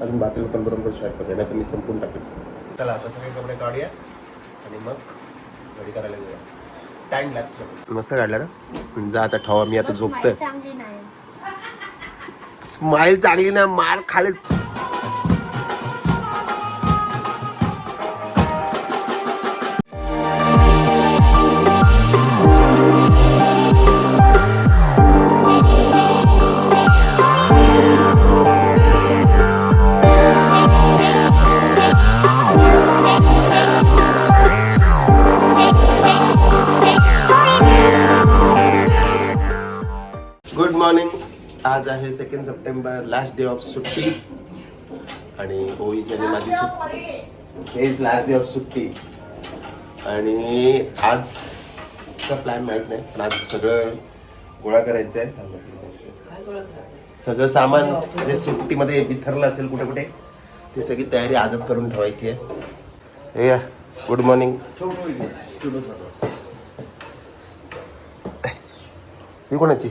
अजून बाकी पण बरोबर शेअर करूया. नाही तर मी संपून टाकेन. चला आता सगळे कपडे काढूया आणि मग रेडी करायला घेऊया टाइम लॅप्स मस्त काढला ना? जा आता ठेवा मी आता झोपतोय. स्माईल चांगली ना मार खाली. आहे second September last day of सुट्टी. आणि ओळीची आणि माझी सुट्टी. हेच लास्ट डे ऑफ सुट्टी. आणि आजचा प्लॅन माहीत नाही. पण आज सगळं गोळा करायचं आहे सगळं सामान जे सुट्टीमध्ये बिथरलं असेल कुठे कुठे ती सगळी तयारी आजच करून ठेवायची आहे. या गुड मॉर्निंग ही कोणाची?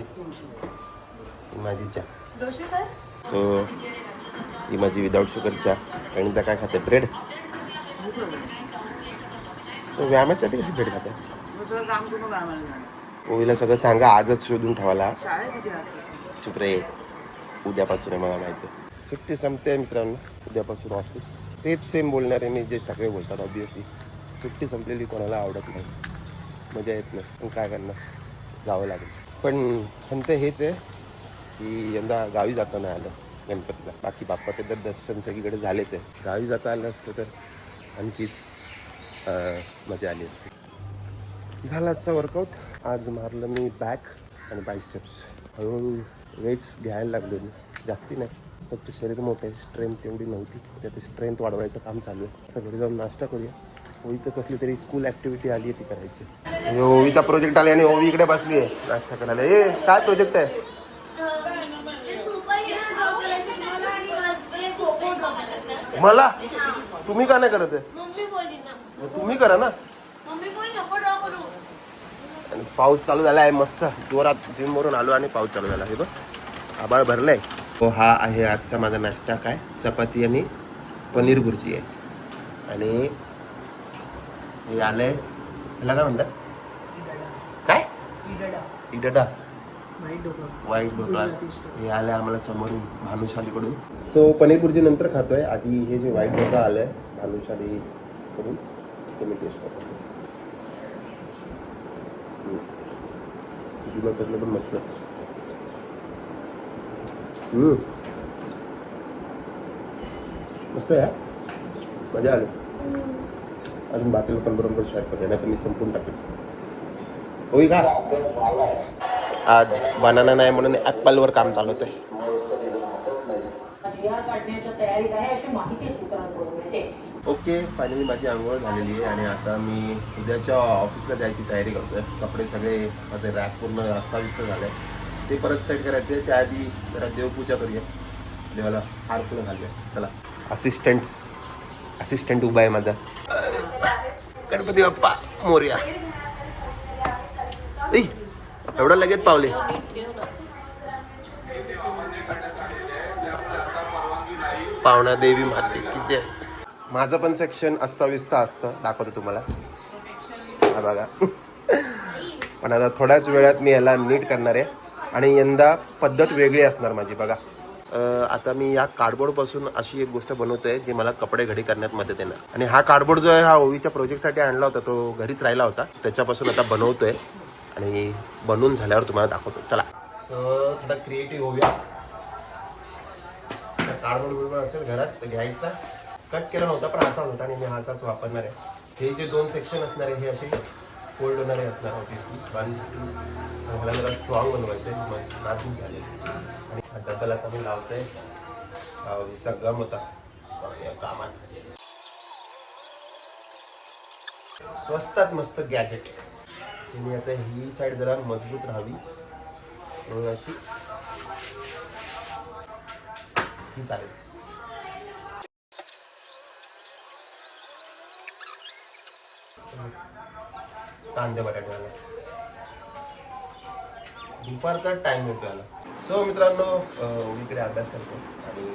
माझी चहा सो ही माझी विदाऊट शुगर चहा आणि त्या काय खाते? ब्रेड? व्यायामात जाते कशी ब्रेड खाते? ओवीला सगळं सांगा आजच शोधून ठेवायला. चुप रे. उद्यापासून आहे मला माहिती. आहे. सुट्टी संपते मित्रांनो. उद्यापासून ऑफिस तेच सेम बोलणारे मी जे सगळे बोलतात ऑब्विसली सुट्टी संपलेली कोणाला आवडत नाही. मजा येत नाही. पण काय करणार? जावं लागेल. पण खंत हेच आहे. की यंदा गावी जाता नाही आलं गणपतीला. बाकी बाप्पाचे तर दर्शन सगळीकडे झालेच आहे. गावी जाता आलं असतं तर आणखीच मजा आली असते. झाला आजचा वर्कआउट आज मारलं मी बॅक आणि बायसेप्स हळूहळू वेट्स घ्यायला लागलो मी. जास्ती नाही. फक्त शरीर मोठं आहे. स्ट्रेंथ तेवढी नव्हती. त्यात स्ट्रेंथ वाढवायचं काम चालू आहे. तर घरी जाऊन नाश्ता करूया. ओवीचं कसली तरी स्कूल ॲक्टिव्हिटी आली आहे ती करायची. ओवीचा प्रोजेक्ट आले आणि ओवी इकडे बसली आहे. नाश्ता करायला. ए काय प्रोजेक्ट आहे ते सुपर हिरो ड्रॉ करायचे मला आणि माझे खो खो ड्रॉ करायचे मला? तुम्ही का नाही करत आहे? मम्मी बोलली ना. मग तुम्ही करा ना. मम्मी बोल नको ड्रॉ करू. आणि पाऊस चालू झाला आहे मस्त. जोरात जिमवरून आलो आणि पाऊस चालू झाला. हे बघ आबाळ भरलंय. हो हा आहे आजचा माझा नाश्ता काय? चपाती आणि पनीर भुर्जी आहे. आणि हे आलंय ह्याला काय म्हणतात? काय? इडडा. वाईट ढोकळा हे आलंय आम्हाला समोरून भानुशालीकडून. सो पनीर भुर्जी नंतर खातोय. आधी हे जे वाईट ढोकळा आलंय भानुशालीकडून ते मी टेस्ट करतो. चटणी पण मस्त. मस्त आहे. मजा आली. अजून बाकी लोकांबरोबर शेअर करूया नाही तर मी संपून टाकेन होई का? आज बनाना नाही म्हणून ॲपलवर काम चालवत आहे ओके फायनली माझी आंघोळ झालेली आहे आणि आता मी उद्याच्या ऑफिसला जायची तयारी करतोय कपडे सगळे माझे रॅक पूर्ण अस्ताव्यस्त झाले ते परत सेट करायचे त्याआधी जरा देवपूजा करूया देवाला हार फुलं घालूया चला असिस्टंट असिस्टंट उभा आहे माझा गणपती बाप्पा मोर्या एवढं लगेच पावले. पावणा देवी माते की जय. माझं पण सेक्शन अस्ताव्यस्त असतं दाखवतो तुम्हाला. हा बघा. पण आता थोड्याच वेळात मी याला नीट करणार आहे. आणि यंदा पद्धत वेगळी असणार माझी बघा. आता मी या कार्डबोर्डपासून अशी एक गोष्ट बनवतोय जी मला कपडे घडी करण्यात मदत येणार. आणि हा कार्डबोर्ड जो आहे हा ओवीच्या प्रोजेक्टसाठी आणला होता तो घरीच राहिला होता. त्याच्यापासून आता बनवतोय. आणि बनवून झाल्यावर तुम्हाला दाखवतो. चला. सो थोडा क्रिएटिव्ह होऊया. कार्डबोर्ड बरोबर असेल घरात तर घ्यायचा. कट केला नव्हता पण असाच होता आणि मी हा असाच वापरणार आहे. हे जे दोन सेक्शन असणार आहे हे असे फोल्ड होणारे असणार ऑब्विसली पण मला जरा स्ट्रॉंग बनवायचं आहे नाचून नाजूक झाले आणि हा डबल आता मी लावतोय. चा गम होता. या कामात. स्वस्तात मस्त गॅजेट आणि आता ही साईड जरा मजबूत राहावी. म्हणून अशी. ही चालेल. कांदे बटाट्याला दुपारचा टाइम येतो याला. सो मित्रांनो इकडे अभ्यास करतो. आणि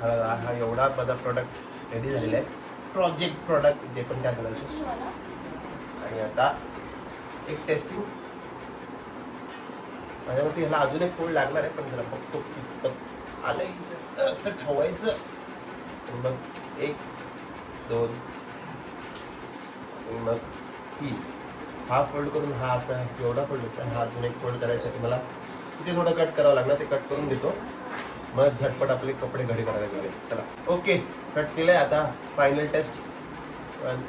हा हा एवढा माझा प्रॉडक्ट रेडी झालेला आहे. प्रोजेक्ट प्रोडक्ट जे पण काय करायचं. आणि आता एक टेस्टिंग माझ्या मते ह्याला अजून एक फोल्ड लागणार आहे पण त्याला बघतो कितपत आलंय. तर असं ठेवायचं. मग एक दोन मग तीन. हा फोल्ड करून हा आता एवढा फोल्ड होता हा अजून एक फोल्ड करायसाठी मला तिथे थोडं कट करावं लागणार ते कट करून देतो. मग झटपट आपले कपडे घडी करायला गेले चला. ओके कट केलंय आता. Final test one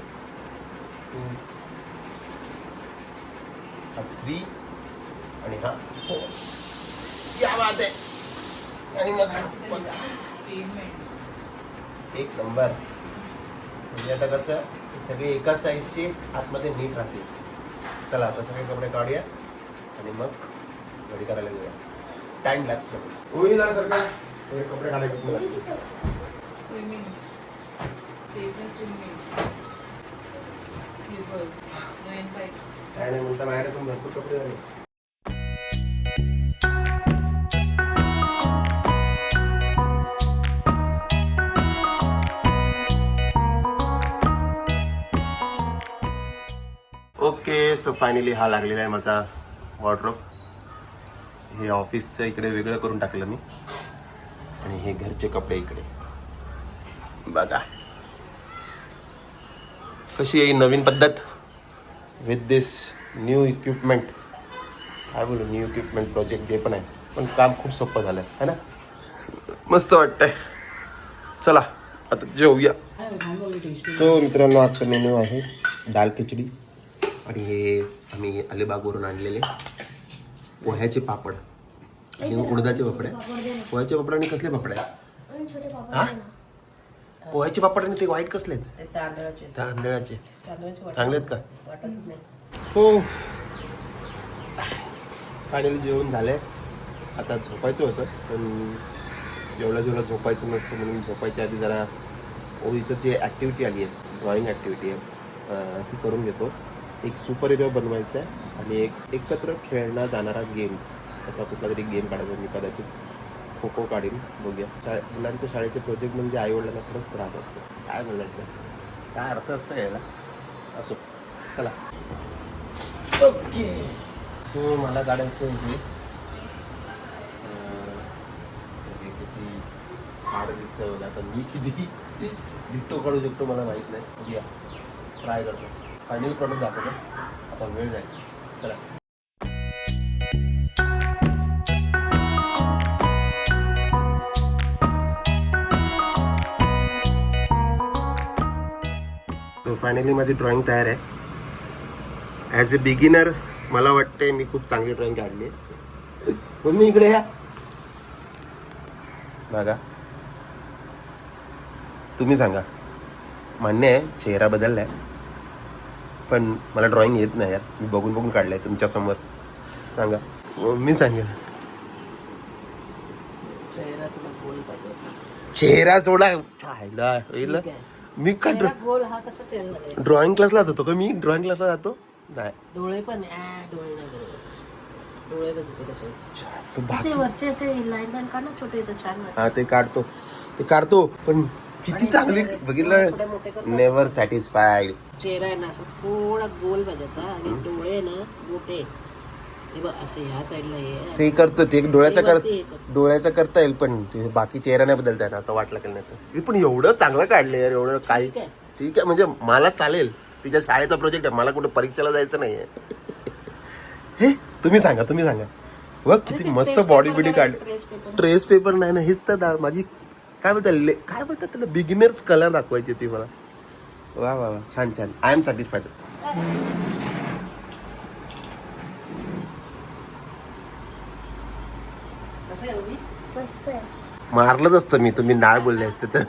two three आणि हा फोर या बात आहे आणि मग हा एक नंबर म्हणजे आता कसं सगळे एका साईजचे आतमध्ये नीट राहते चला आता सगळे कपडे काढूया आणि मग घडी करायला घेऊया टाइम लॅप्समध्ये होईल जरा सरकार हे कपडे काढायचे तुम्हाला स्विमिंग काय नाही म्हणता माझ्याकडे पण भरपूर कपडे झाले. ओके सो फायनली हा लागलेला आहे माझा वॉर्ड्रोप हे ऑफिसचं इकडे वेगळं करून टाकलं मी. आणि हे घरचे कपडे इकडे. बघा. कशी आहे नवीन पद्धत? विथ दिस न्यू इक्विपमेंट काय बोलू न्यू इक्विपमेंट प्रोजेक्ट जे पण आहे पण काम खूप सोपं झालं आहे ना? मस्त वाटतंय. चला आता जेऊया सो मित्रांनो आजचा मेन्यू आहे दाल खिचडी आणि हे आम्ही अलिबागवरून आणलेले पोह्याचे पापड. आणि उडदाचे पापड आहे. पोह्याचे पापड आणि कसले पापड आहे आणि छोटे पापड हा? पोह्याचे पापड आणि ते व्हाईट कसले आहेत? तांदळाचे. तांदळाचे. तांदळाचे वाटत चांगले आहेत का? वाटतच नाही. हो. फायनली जेवण झालंय. आता झोपायचं होतं पण जेवढं जेवढं झोपायचं नसतं म्हणून झोपायच्या आधी जरा ओळीचं जे ॲक्टिव्हिटी आली आहे ड्रॉइंग ॲक्टिव्हिटी आहे ती करून घेतो. एक सुपर हिरो बनवायचा आहे आणि एक एकत्र खेळला जाणारा गेम असा कुठला तरी गेम काढायचा मी कदाचित. खो खो काढीन बघूया. शाळे मुलांच्या शाळेचे प्रोजेक्ट म्हणजे आईवडिलांना खरंच त्रास असतो. काय बोलायचं काय अर्थ असतं याला? असो. चला. ओके. सो मला काढायचं हे किती हार्ड दिसतंय मला आता मी किती डिट्टो काढू शकतो मला माहीत नाही. बघूया. ट्राय करतो. फायनल प्रॉडक्ट दाखवतो. आता वेळ जाईल. चला. फायनली माझी ड्रॉइंग तयार आहे. ॲज अ बिगिनर मला वाटते मी खूप चांगली ड्रॉइंग काढली आहे. मम्मी इकडे या. बघा. तुम्ही सांगा. मान्य आहे चेहरा बदललाय. पण मला ड्रॉइंग येत नाही यार. मी बघून बघून काढलंय तुमच्यासमोर. सांगा. मी पाहिजे चेहरा सोडा. मी का चेहरा गोल हा कसा चेहरा झालाय? ड्रॉइंग क्लासला जातो का मी? ड्रॉइंग क्लासला जातो? नाही. डोळे पण आ, डोळे नाही बरोबर डोळे कसे कसे छान. तो भाग- ते वरचे असे लाईन लाईन ना छोटे छान वाटतं. हा ते काढतो. ते काढतो पण किती चांगली थोडे- बघितलं? थोडे मोठे कर ना. नेवर सॅटिस्फाईड चेहरा आहे ना असं थोडा गोल पाहिजे होता आणि डोळे ना मोठे. हे बघ असे ह्या साईडला हे आहे. ते करतो ते डोळ्याचा कर वरती हे. डोळ्याचा करता येईल पण ते बाकी चेहरा नाही बदलता येणार आता वाटलं केलं नाही तर. हे पण एवढं चांगलं काढलं यार एवढं काही ठीक आहे. ठीक आहे म्हणजे मला चालेल. तिच्या शाळेचा प्रोजेक्ट आहे मला कुठे परीक्षेला जायचं नाहीये. हे तुम्ही सांगा तुम्ही सांगा. बघ किती मस्त बॉडी बिडी काढली. ट्रेस पेपर नाही ना हेच तर दा- माझी काय बोलतात ले- काय बोलतात त्याला? बिगिनर्स कलर दाखवायची ती मला. वा वा वा. छान छान. आय एम सॅटिस्फाईड कसं आहे उभी? मस्त आहे मारलंच असतं मी तुम्ही नाही बोलले असते तर.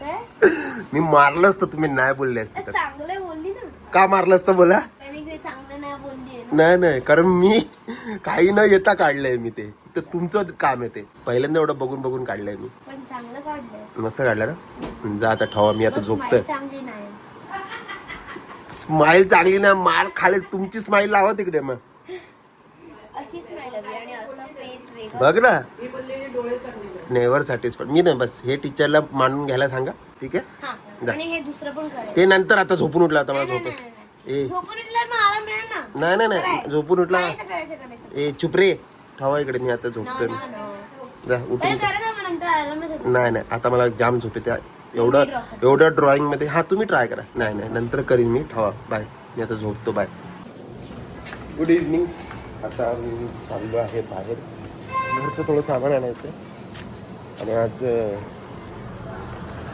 काय? मी मारलं असतं तुम्ही नाही बोलले असते तर. चांगलं बोलली ना. का मारलं असतं बोला? आणि काही चांगलं नाही नाही नाही कारण मी काही न येता काढलंय मी ते. तर तुमचं काम आहे ते. पहिल्यांदा एवढं बघून बघून काढलंय मी. पण चांगलं काढलंय. मस्त काढलं ना? जा आता ठेवा मी आता झोपतोय smile चांगली नाही. स्माईल चांगली ना मार खाली तुमची स्माईल लावा तिकडे मग. बघ ना. ही. नेवर सॅटिस्फाईड मी नाही बस. हे टीचरला मांडून घ्यायला सांगा. ठीक आहे? हा. जा. आणि हे दुसरं पण करायचं ते नंतर आता झोपून उठला आता मला नाही, झोपेत. नाही, नाही, ए. झोपून उठल्यावर मग आराम मिळेल ना? नाही नाही नाही. झोपून उठला. करायचं करायचं करायचं ए चुप रे. ठेवा इकडे मी आता झोपतो. जा उठून करा ना मग नंतर आरामच येतो. नाही नाही. आता मला जाम झोप येते. एवढं एवढं ड्रॉइंगमध्ये हा तुम्ही ट्राय करा. नाही नाही. नंतर करीन मी. ठेवा. बाय मी आता झोपतो. बाय गुड इव्हनिंग आता मी चाललो आहे बाहेर. घरचं थोडं सामान आणायचं. आणि आज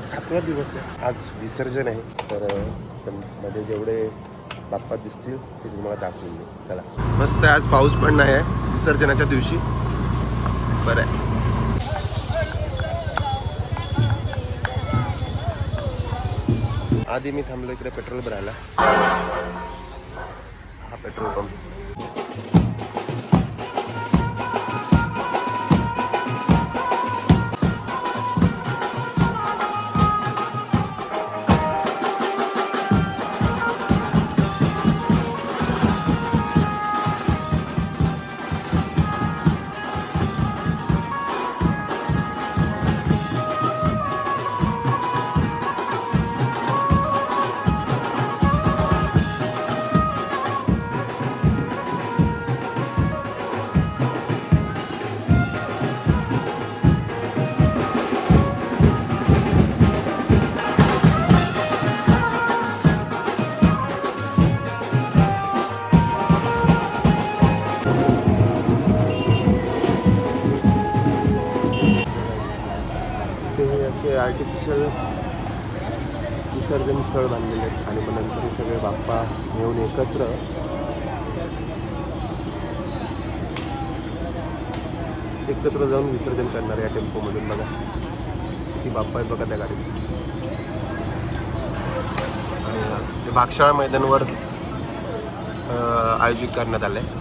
सातवा दिवस आहे. आज विसर्जन आहे. तर मध्ये जेवढे बाप्पा दिसतील ते तुम्हाला दाखवून देऊ. चला. मस्त आज पाऊस पण नाही आहे. विसर्जनाच्या दिवशी. बरं आहे. आधी मी थांबलो इकडे पेट्रोल भरायला. हा पेट्रोल पंप. आर्टिफिशियल विसर्जन स्थळ बांधलेले आहेत आणि मग नंतर हे सगळे बाप्पा घेऊन एकत्र एकत्र जाऊन विसर्जन करणार या टेम्पोमधून. बघा किती बाप्पा आहे बघा त्या गाडीत. आणि ते बागशाळा मैदानवर आयोजित करण्यात आलं आहे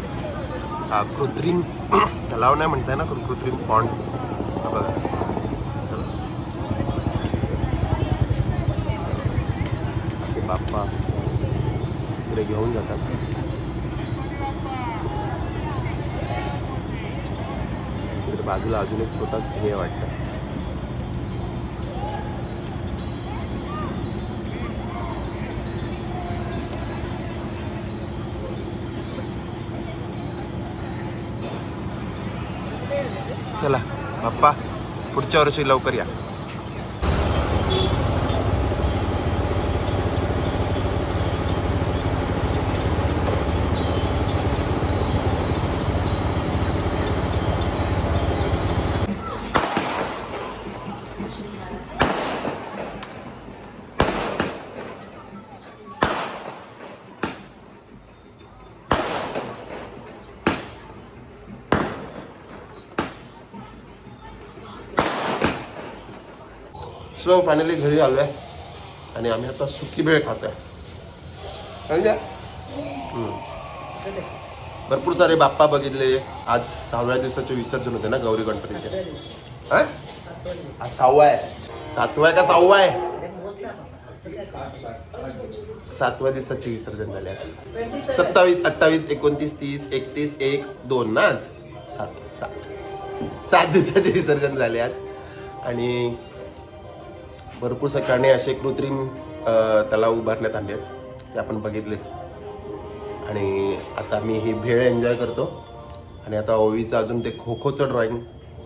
कृत्रिम तलाव नाही म्हणताय ना कृत्रिम पॉन्ड बघा. इकडे घेऊन जातात. बाजूला अजून एक छोटा हे वाटतं. चला बाप्पा पुढच्या वर्षी लवकर या. सो फायनली घरी आलो आहे आणि आम्ही आता सुकी भेळ खात आहे भरपूर सारे बाप्पा बघितले. आज सहाव्या दिवसाचे विसर्जन होते ना गौरी गणपतीचे. हा? आज सहावा आहे. सातवा आहे का सहावा आहे? सातव्या दिवसाचे विसर्जन झाले आज. सत्तावीस अठ्ठावीस एकोणतीस तीस एकतीस एक दोन ना आज? सात सात. सात दिवसाचे विसर्जन झाले आज. आणि भरपूर ठिकाणी असे कृत्रिम तलाव उभारण्यात आले आहेत ते आपण बघितलेच. आणि आता मी ही भेळ एन्जॉय करतो. आणि आता ओवीचं अजून ते खो खोचं ड्रॉइंग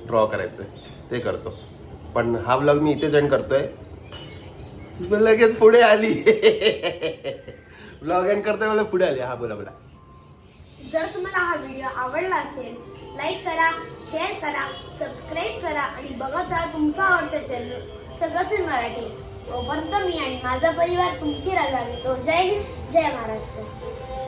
ड्रॉ करायचं आहे ते करतो. पण हा ब्लॉग मी इथेच एंड करतोय. मग लगेच पुढे आली. ब्लॉग एंड करतोय मला पुढे आली. हा बोला बोला. जर तुम्हाला हा व्हिडिओ आवडला असेल लाईक करा शेअर करा सबस्क्राईब करा आणि बघत राहा तुमचा आवडता चॅनल सगळंच मराठी. तोपर्यंत मी आणि माझा परिवार तुमची रजा घेतो जय हिंद जय महाराष्ट्र.